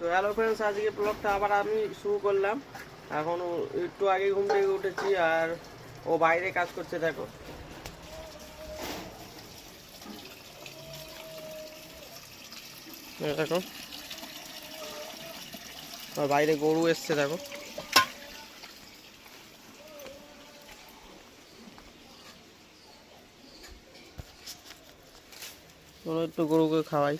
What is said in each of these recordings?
তো hello friends আজকে ব্লগটা আবার আমি শুরু করলাম। এখন একটু আগে ঘুম থেকে উঠেছি আর ও বাইরে কাজ করছে, দেখো। দেখো। আর বাইরে গরু এসছে, দেখো। একটু গরুকে খাওয়াই।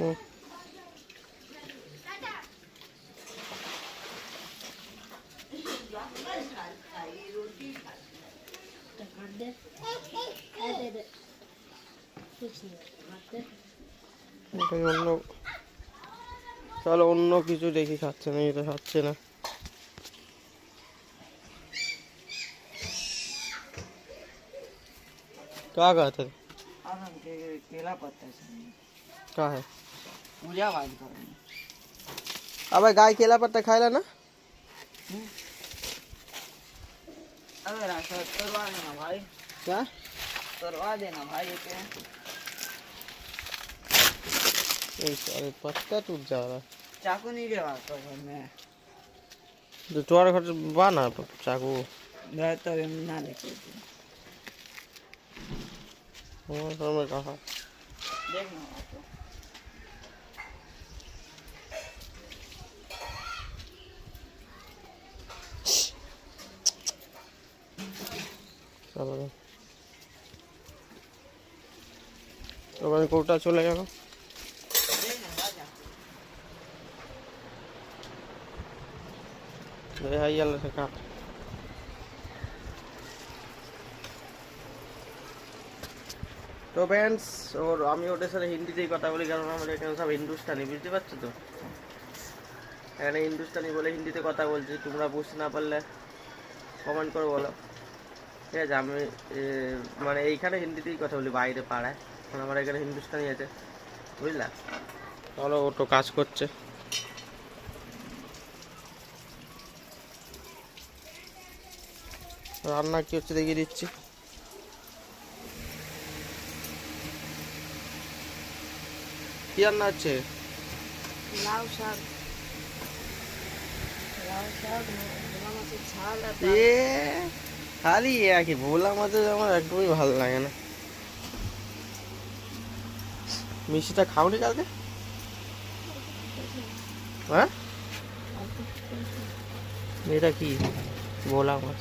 হুম এটাই অন্য চলো অন্য কিছু দেখি খাচ্ছে না এটা খাচ্ছে না क्या कहते थे आराम के केला पत्ता चाहिए क्या है पूजा बात करेंगे। अबे गाय केला पत्ता खाएला ना। अबे रास्ता करवा देना भाई। क्या? करवा देना भाई ये क्या ये सारे पत्ता टूट जा रहा चाकू नहीं लेवा तो घर में। तो तुम्हारे घर बा ना चाकू? घर तो हम ना लेके हमारे घर में कहा? देखना आपको তারপরে। তারপরে কোটা চলে গেল? তো ফ্রেন্ডস ওর আমি ওদের সাথে হিন্দিতেই কথা বলি, কারণ আমাদের এখানে সব হিন্দুস্তানি, বুঝতে পারছ তো? এখানে হিন্দুস্তানি বলে হিন্দিতে কথা বলছি, তোমরা বুঝতে না পারলে কমেন্ট করে বলো। ঠিক আছে আমি মানে এইখানে হিন্দিতেই কথা বলি বাইরে পাড়ায়। কারণ আমার এখানে হিন্দুস্তানি আছে বুঝলা? চলো ও তো কাজ করছে। রান্না কি হচ্ছে দেখিয়ে দিচ্ছি। কি রান্না হচ্ছে? লাউ শাক। লাউ শাক ঝাল খালি একই ভোলা মাছের আমার একদমই ভালো লাগে না। মিষ্টিটা খাওনি কালকে? হ্যাঁ? এটা কি? ভোলা মাছ।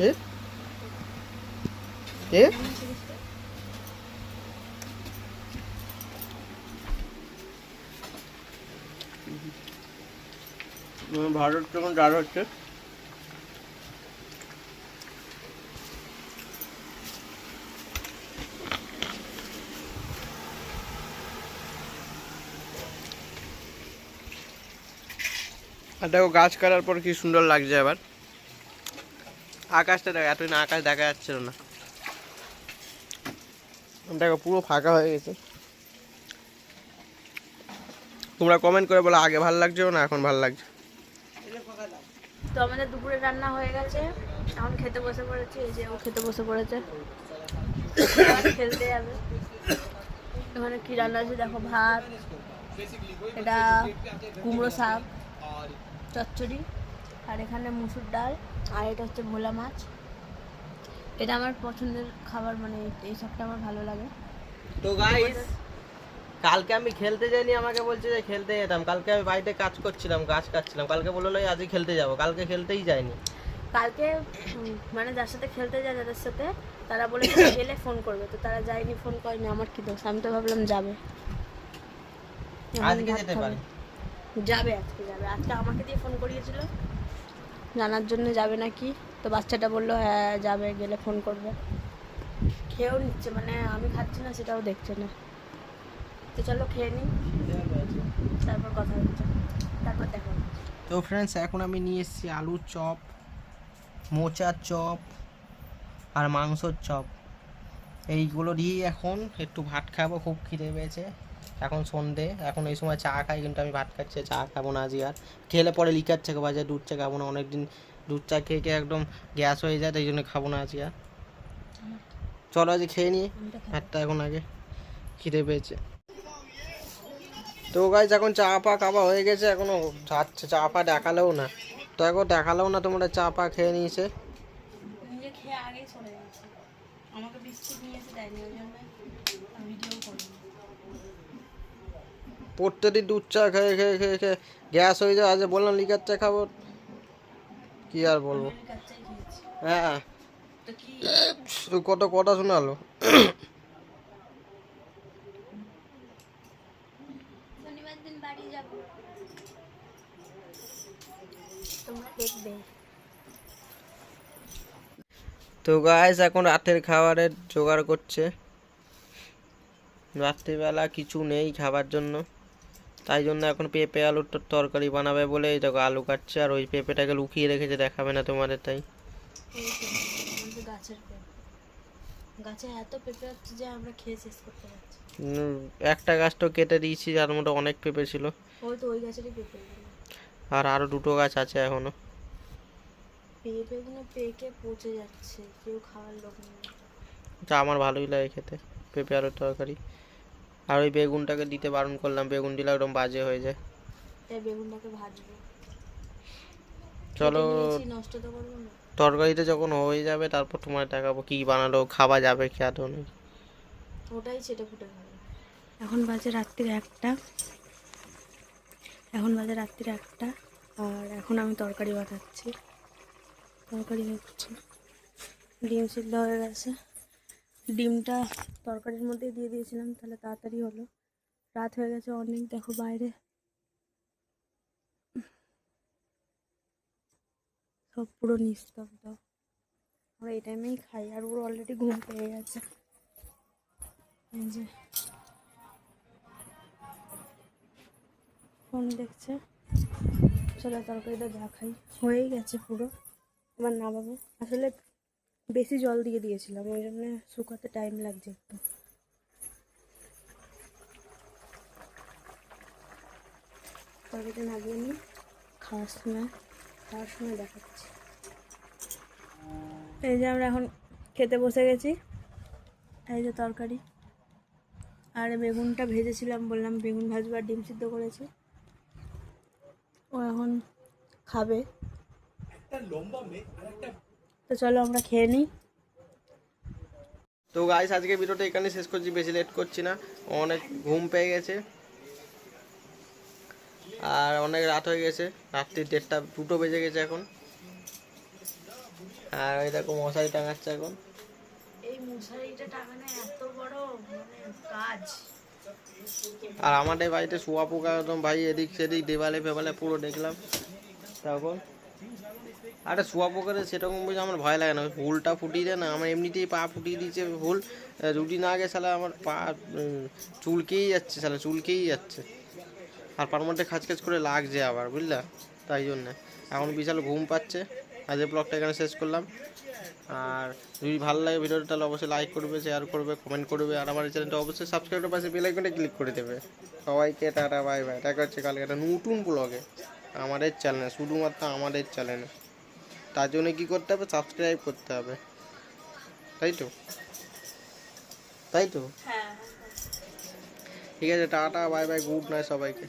এ? এ? ভারত যখন ডাল হচ্ছে, আর দেখো গাছ কাটার পর কি সুন্দর লাগছে আবার। আকাশটা দেখো, এতদিন আকাশ দেখা যাচ্ছিল না। দেখো পুরো ফাঁকা হয়ে গেছে। তোমরা কমেন্ট করে বলো, আগে ভালো লাগছে না এখন ভালো লাগছে? তো আমাদের দুপুরে রান্না হয়ে গেছে। এখন খেতে বসে পড়েছে, এই যে ও খেতে বসে পড়েছে। খেলতে যাবে। এখানে কি রান্না আছে দেখো, ভাত, এটা কুমড়ো শাক, চচ্চড়ি, আর এখানে মুসুর ডাল, আর এটা হচ্ছে ভোলা মাছ। এটা আমার পছন্দের খাবার মানে এই সবটা আমার ভালো লাগে। তো গাইস কালকে আমি খেলতে যাইনি আমাকে বলছে যে খেলতে যেতাম। কালকে আমি বাড়িতে কাজ করছিলাম গাছ কাটছিলাম। কালকে বলল "এই আজকে খেলতে যাব। কালকে খেলতেই যাইনি। কালকে মানে যার সাথে খেলতে যায় যাদের সাথে তারা বলেছে গেলে ফোন করবে। তো তারা যায়নি ফোন করেনি আমার কি দোষ? আমি তো ভাবলাম যাবে। আজকে যেতে পারে। যাবে আজকে যাবে। আজকে আমাকে দিয়ে ফোন করিয়েছিল। জানার জন্য যাবে নাকি? তো বাচ্চাটা বলল হ্যাঁ যাবে গেলে ফোন করবে। খেয়েও নিচ্ছে মানে আমি খাচ্ছি না সেটাও দেখছে না। তো চলো খেয়ে নিই তারপর কথা হচ্ছে। তারপর দেখা তো ফ্রেন্ডস এখন আমি নিয়ে এসেছি আলুর চপ মোচার চপ আর মাংসর চপ। এইগুলো দিয়েই এখন একটু ভাত খাব খুব খিদে পেয়েছে। এখন সন্ধে এখন এই সময় চা খাই কিন্তু আমি ভাত খাচ্ছি চা খাব না আজকে আর। খেলে পরে লিকার থেকে বাজে দুধ চা খাব না অনেকদিন দুধ চা খেয়ে খেয়ে একদম গ্যাস হয়ে যায় তাই জন্য খাব না আজকে আর। চলো আজ খেয়ে নিই ভাতটা এখন আগে। খিদে পেয়েছে। তো গাইজ এখন চা পা খাওয়া হয়ে গেছে এখনও যাচ্ছে চা পা দেখালেও না। তো এখন দেখালেও না তোমরা চা পা খেয়ে নিয়েছে। নিজে খেয়ে আগেই চলে গেছে। আমাকে বিস্কুট নিয়ে এসে দেয়নি ওই জন্য ভিডিও করিনি। প্রত্যেকদিন দুধ চা খেয়ে খেয়ে খেয়ে খেয়ে গ্যাস হয়ে যায় আজ বললাম লিকার চা খাব। কি আর বলব? হ্যাঁ। তো কি? কত কথা শোনালো শনিবার দিন বাড়ি যাব তোমরা দেখবে। তো গাইস এখন রাতের খাবারের জোগাড় করছে। রাত্রিবেলা কিছু নেই খাবার জন্য। তাই জন্য এখন পেঁপে আলুর তর- তরকারি বানাবে বলে এই দেখো আলু কাটছে আর ওই পেঁপেটাকে লুকিয়ে রেখেছে দেখাবে না তোমাদের তাই। একটা গাছ তো কেটে দিয়েছি যার মধ্যে অনেক পেঁপে ছিল। আর আরও দুটো গাছ আছে এখনও। পেঁপেগুলো পেকে পচে যাচ্ছে কেউ খাওয়ার লোক নেই। যা আমার ভালোই লাগে খেতে পেঁপে আলুর তরকারি। আর ওই বেগুনটাকে দিতে বারণ করলাম বেগুন দিলে একদম বাজে হয়ে যায়। তাই বেগুনটাকে ভাজবো। চলো নষ্ট তো করব না। তরকারিতে যখন হয়ে যাবে তারপর তোমার দেখাবো কি বানালো খাওয়া যাবে কি আদৌ নেই। ওটাই চেটে ফুটে খাব। এখন বাজে রাত্রির একটা। এখন বাজে রাত্রির একটা আর এখন আমি তরকারি বানাচ্ছি। তরকারি হচ্ছে ডিম সিদ্ধ হয়ে গেছে। ডিমটা তরকারির মধ্যে দিয়ে দিয়েছিলাম, তাহলে তাড়াতাড়ি হলো। রাত হয়ে গেছে অনেক, দেখো বাইরে। সব পুরো নিস্তব্ধ। আমরা এই টাইমেই খাই, আর ওর অলরেডি ঘুম পেয়ে গেছে। যে। ফোন দেখছে। চলো তরকারিটা দেখাই। হয়েই গেছে পুরো। এবার নামাবো আসলে বেশি জল দিয়ে দিয়েছিলাম, ওই জন্য শুকাতে টাইম লাগছে একটু। তরকারিটা নামিয়ে নিই খাওয়ার সময় খাওয়ার সময় দেখাচ্ছি। এই যে আমরা এখন খেতে বসে গেছি, এই যে তরকারি। আর বেগুনটা ভেজেছিলাম, বললাম বেগুন ভাজবার ডিম সিদ্ধ করেছি। ও এখন খাবে। তো চলো আমরা খেয়ে নিই। তো গাইস আজকে ভিডিওটা এখানে শেষ করছি। বেশি লেট করছি না। অনেক ঘুম পেয়ে গেছে। আর অনেক রাত হয়ে গেছে। রাত্রি দেড়টা দুটো বেজে গেছে এখন। আর ওই দেখো মশারি টাঙাচ্ছে এখন। এই মশারিটা টাঙানো এত বড় মানে কাজ। আর আমাদের বাড়িতে শুয়া পোকা একদম ভাই এদিক সেদিক দেওয়ালে ফেবালে পুরো দেখলাম। তখন আরে শুয়া পোকারে সেরকম বুঝে আমার ভয় লাগে না। হুলটা ফুটিয়ে দেয় না, আমার এমনিতেই পা ফুটিয়ে দিয়েছে হুল। রুটি না আগে সালা আমার পা চুলকেই যাচ্ছে সালা চুলকেই যাচ্ছে। আর পার মধ্যে খাচ করে লাগছে আবার, বুঝলা? তাই জন্যে। এখন বিশাল ঘুম পাচ্ছে। আজকে ব্লগটা এখানে শেষ করলাম। আর যদি ভালো লাগে ভিডিওটা, তাহলে অবশ্যই লাইক করবে শেয়ার করবে কমেন্ট করবে। আর আমার চ্যানেলটা অবশ্যই সাবস্ক্রাইবের পাশে বেল আইকনটা ক্লিক করে দেবে। সবাইকে টাটা বাই বাই দেখা হচ্ছে কালকে একটা নতুন ব্লগে আমাদের চ্যানেলে শুধুমাত্র আমাদের চ্যানেলে তার জন্য কি করতে হবে? সাবস্ক্রাইব করতে হবে। তাই তো? তাই তো? হ্যাঁ। ঠিক আছে tata bye bye good night সবাইকে।